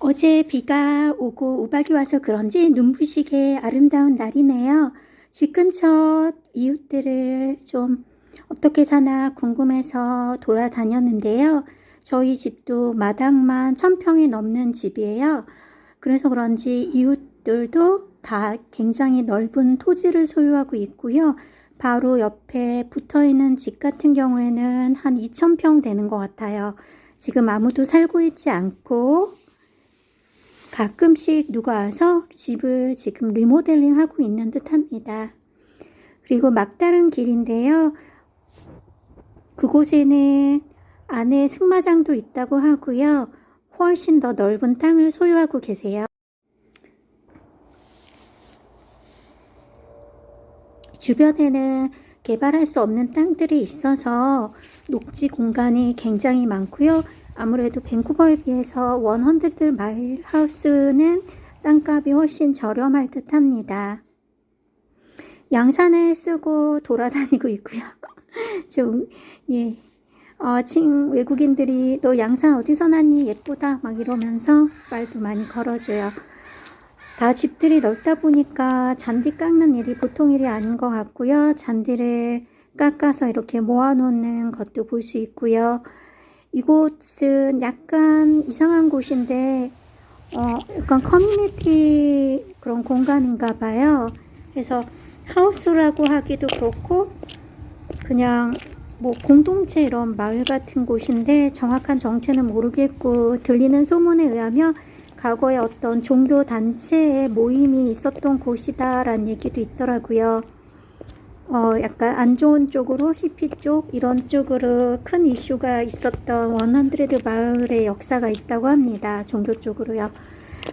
어제 비가 오고 우박이 와서 그런지 눈부시게 아름다운 날이네요. 집 근처 이웃들을 좀 어떻게 사나 궁금해서 돌아다녔는데요. 저희 집도 마당만 천평이 넘는 집이에요. 그래서 그런지 이웃들도 다 굉장히 넓은 토지를 소유하고 있고요. 바로 옆에 붙어 있는 집 같은 경우에는 한 2,000평 되는 것 같아요. 지금 아무도 살고 있지 않고 가끔씩 누가 와서 집을 지금 리모델링 하고 있는 듯 합니다. 그리고 막다른 길인데요. 그곳에는 안에 승마장도 있다고 하고요. 훨씬 더 넓은 땅을 소유하고 계세요. 주변에는 개발할 수 없는 땅들이 있어서 녹지 공간이 굉장히 많고요. 아무래도 밴쿠버에 비해서 원헌드드 마일 하우스는 땅값이 훨씬 저렴할 듯 합니다. 양산을 쓰고 돌아다니고 있고요. 좀, 예. 어, 칭 외국인들이 너 양산 어디서 났니? 예쁘다. 막 이러면서 말도 많이 걸어줘요. 다 집들이 넓다 보니까 잔디 깎는 일이 보통 일이 아닌 것 같고요. 잔디를 깎아서 이렇게 모아놓는 것도 볼 수 있고요. 이곳은 약간 이상한 곳인데, 어, 약간 커뮤니티 그런 공간인가 봐요. 그래서 하우스라고 하기도 그렇고, 그냥 뭐 공동체 이런 마을 같은 곳인데, 정확한 정체는 모르겠고, 들리는 소문에 의하면 과거에 어떤 종교 단체의 모임이 있었던 곳이다라는 얘기도 있더라고요. 어, 약간 안 좋은 쪽으로 히피 쪽 이런 쪽으로 큰 이슈가 있었던 원헌드레드 마을의 역사가 있다고 합니다. 종교 쪽으로요.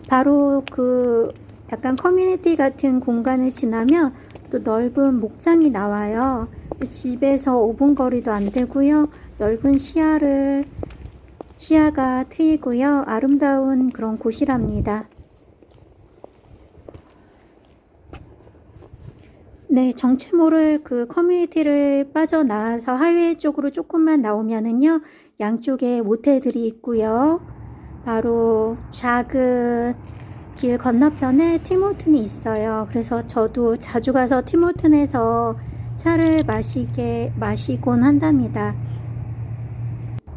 바로 그 약간 커뮤니티 같은 공간을 지나면 또 넓은 목장이 나와요. 집에서 5분 거리도 안 되고요. 넓은 시야를 시야가 트이고요. 아름다운 그런 곳이랍니다. 네, 정체 모를 그 커뮤니티를 빠져나와서 하이웨이 쪽으로 조금만 나오면은요, 양쪽에 모텔들이 있고요. 바로 작은 길 건너편에 티모튼이 있어요. 그래서 저도 자주 가서 티모튼에서 차를 마시게, 마시곤 한답니다.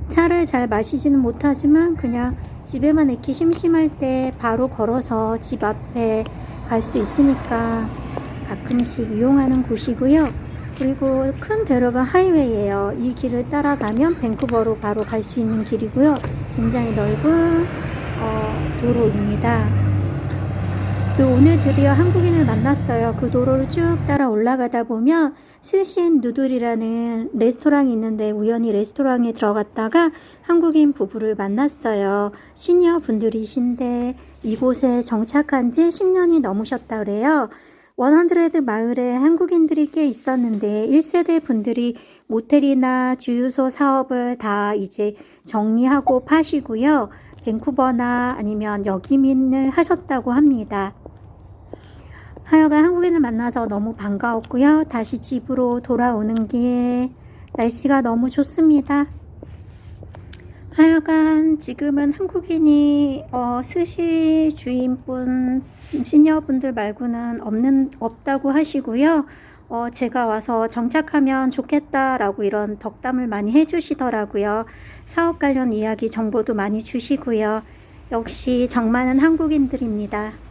차를 잘 마시지는 못하지만 그냥 집에만 있기 심심할 때 바로 걸어서 집 앞에 갈 수 있으니까 가끔씩 이용하는 곳이고요. 그리고 큰 대로가 하이웨이예요. 이 길을 따라가면 밴쿠버로 바로 갈 수 있는 길이고요. 굉장히 넓은 어, 도로입니다. 그리고 오늘 드디어 한국인을 만났어요. 그 도로를 쭉 따라 올라가다 보면 실신 누들이라는 레스토랑이 있는데 우연히 레스토랑에 들어갔다가 한국인 부부를 만났어요. 시니어 분들이신데 이곳에 정착한 지 10년이 넘으셨다 그래요. 원헌드레드 마을에 한국인들이 꽤 있었는데 1세대 분들이 모텔이나 주유소 사업을 다 이제 정리하고 파시고요. 밴쿠버나 아니면 여기민을 하셨다고 합니다. 하여간 한국인을 만나서 너무 반가웠고요. 다시 집으로 돌아오는 길 날씨가 너무 좋습니다. 하여간 지금은 한국인이 어, 스시 주인분 시니어분들 말고는 없는 없다고 하시고요. 어, 제가 와서 정착하면 좋겠다라고 이런 덕담을 많이 해주시더라고요. 사업 관련 이야기 정보도 많이 주시고요. 역시 정많은 한국인들입니다.